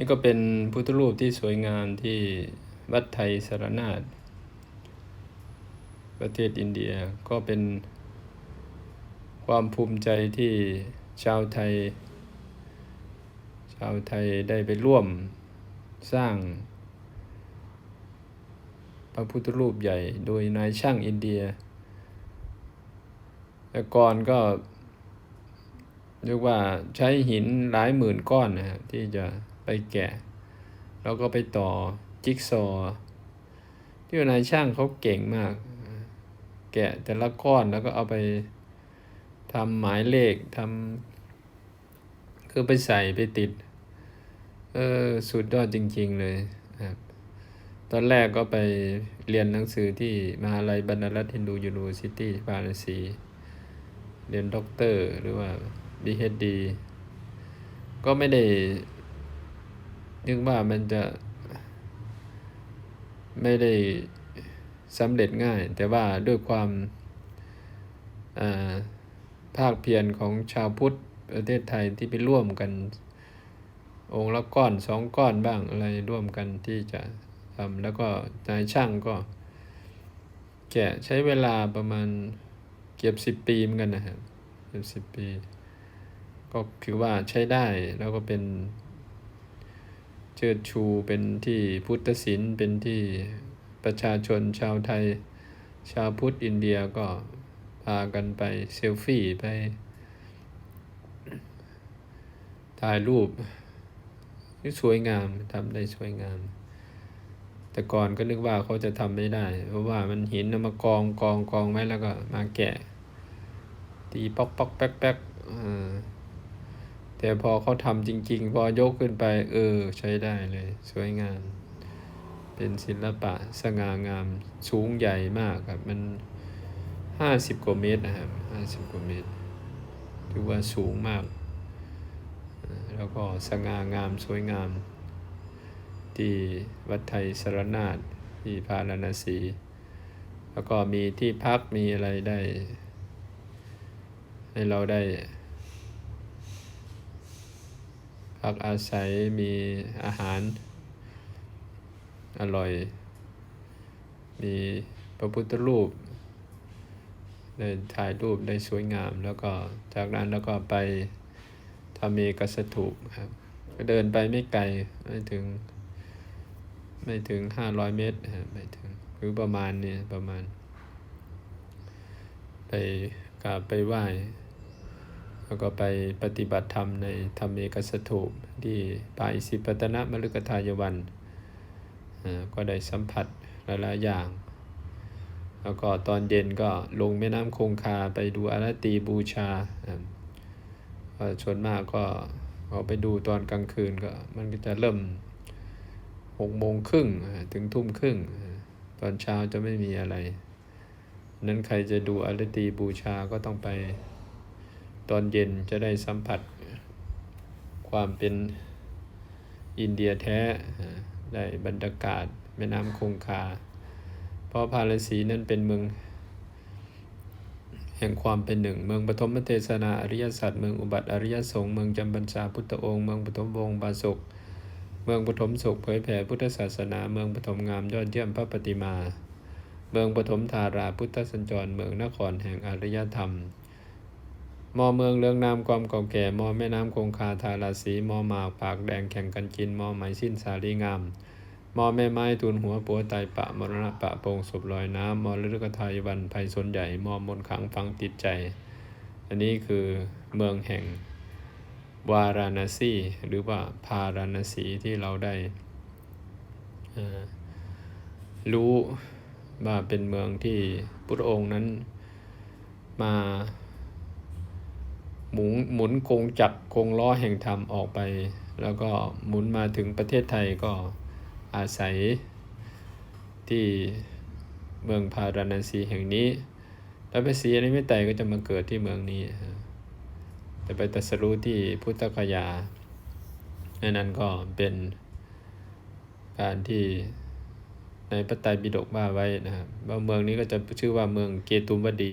นี่ก็เป็นพุทธรูปที่สวยงามที่วัดไทยสารนาฏประเทศอินเดียก็เป็นความภูมิใจที่ชาวไทย ชาวไทยได้ไปร่วมสร้าง พระพุทธรูปใหญ่โดยนายช่างอินเดีย แต่ก่อนก็เรียกว่าใช้หินหลายหมื่นก้อนนะครับที่จะ ไปแกะ แล้วก็ไปต่อจิ๊กซอว์ที่นายช่างเขาเก่งมาก แกะแต่ละก้อนแล้วก็เอาไปทำหมายเลขทำคือไปใส่ไปติด เออสุดยอดจริง ๆ เลยครับตอนแรกก็ไปเรียนหนังสือที่มหาลัยบรรณรัตน์ฮินดูยูนิเวอร์ซิตี้พาราสีเรียนด็อกเตอร์หรือว่า BHD ก็ไม่ได้ นึกว่ามันจะไม่ได้สำเร็จง่าย แต่ว่าด้วยความภาคเพียรของชาวพุทธประเทศไทยที่ไปร่วมกัน องค์ละก้อนสองก้อนบ้างอะไรร่วมกันที่จะทำแล้วก็นายช่างก็ แกะใช้เวลาประมาณเกือบสิบปีเหมือนกันนะครับเกือบสิบปี ก็คือว่าใช้ได้แล้วก็เป็น เชิดชูเป็นที่พุทธศิลป์เป็นที่ประชาชนชาวไทย ชาวพุทธอินเดียก็พากันไปเซลฟี่ไปถ่ายรูปที่สวยงามทำได้สวยงาม แต่ก่อนก็นึกว่าเขาจะทำไม่ได้ เพราะว่ามันหินมากองกองกองไว้แล้วก็มาแกะ ตีป๊อกป๊อกแป๊กแป๊ก แต่พอเขาทำจริง ๆ พอยกขึ้นไป เออ ใช้ได้เลย สวยงาม เป็นศิลปะสง่างามสูงใหญ่มากครับ มันห้าสิบกว่าเมตรนะครับห้าสิบกว่าเมตรถือว่าสูงมาก แล้วก็สง่างามสวยงาม ที่วัดไทยสรนาฏที่พาราณสี แล้วก็มีที่พักมีอะไรได้ ให้เราได้ พักอาศัยมีอาหารอร่อย มีพระพุทธรูป ได้ถ่ายรูปได้สวยงาม แล้วก็จากนั้นแล้วก็ไปทำเมกสถูปครับก็เดินไปไม่ไกลไม่ถึง ไม่ถึงห้าร้อยเมตรไม่ถึงหรือประมาณนี้ประมาณ ไปกราบไปไหว้ แล้วก็ไปปฏิบัติธรรมในธรรมเอกสถูปที่ป่าอิสิปตนะมฤกทายวัน ก็ได้สัมผัสหลายๆอย่าง แล้วก็ตอนเย็นก็ลงแม่น้ำคงคาไปดูอารตีบูชาชนมากก็พอาไปดูตอนกลางคืนก็มันก็จะเริ่มหกโมงครึ่งถึงทุ่มครึ่ง ตอนเช้าจะไม่มีอะไร นั้นใครจะดูอารตีบูชาก็ต้องไป ตอนเย็นจะได้สัมผัสความเป็นอินเดียแท้ได้บรรยากาศแม่น้ำคงคา เพราะพาราสีนั้นเป็นเมือง แห่งความเป็นหนึ่ง เมืองปฐมเทศนาอริยสัจเมืองอุบัติอริยสงฆ์เมืองจำบัญชาพุทธองค์เมืองปฐมวงศ์บาสุกเมืองปฐมสุขเผยแผ่พุทธศาสนา เมืองปฐมงามยอดเยี่ยมพระปฏิมา เมืองปฐมธาราพุทธสัญจร เมืองนครแห่งอริยธรรม มอเมืองเรืองนามความเก่าแก่ มอแม่น้ำคงคาทาราสีมอหมากปากแดงแข่งกันกิน มอไหมสิ้นสาลีงาม มอแม่ไม้ทุนหัวปัวไตปะมรณะปะโปงศพลอยน้ำมอฤกษ์ทายวันภัยสนใหญ่ มอมนขังฟังติดใจ อันนี้คือเมืองแห่งวาราณสีหรือว่าพาราณสีที่เราได้รู้ว่าเป็นเมืองที่พุทธองค์นั้นมา หมุนหมุนกงจักรงล้อแห่งธรรมออกไป แล้วก็หมุนมาถึงประเทศไทยก็อาศัยที่เมืองพาราณสีแห่งนี้ แล้วไปสีอนิมิไตก็จะมาเกิดที่เมืองนี้แต่ไปตัสรู้ที่พุทธคยานั้นก็เป็นการที่ในพระไตรปิฎกว่าไว้นะครับว่าเมืองนี้ก็จะชื่อว่าเมืองเกตุมวดี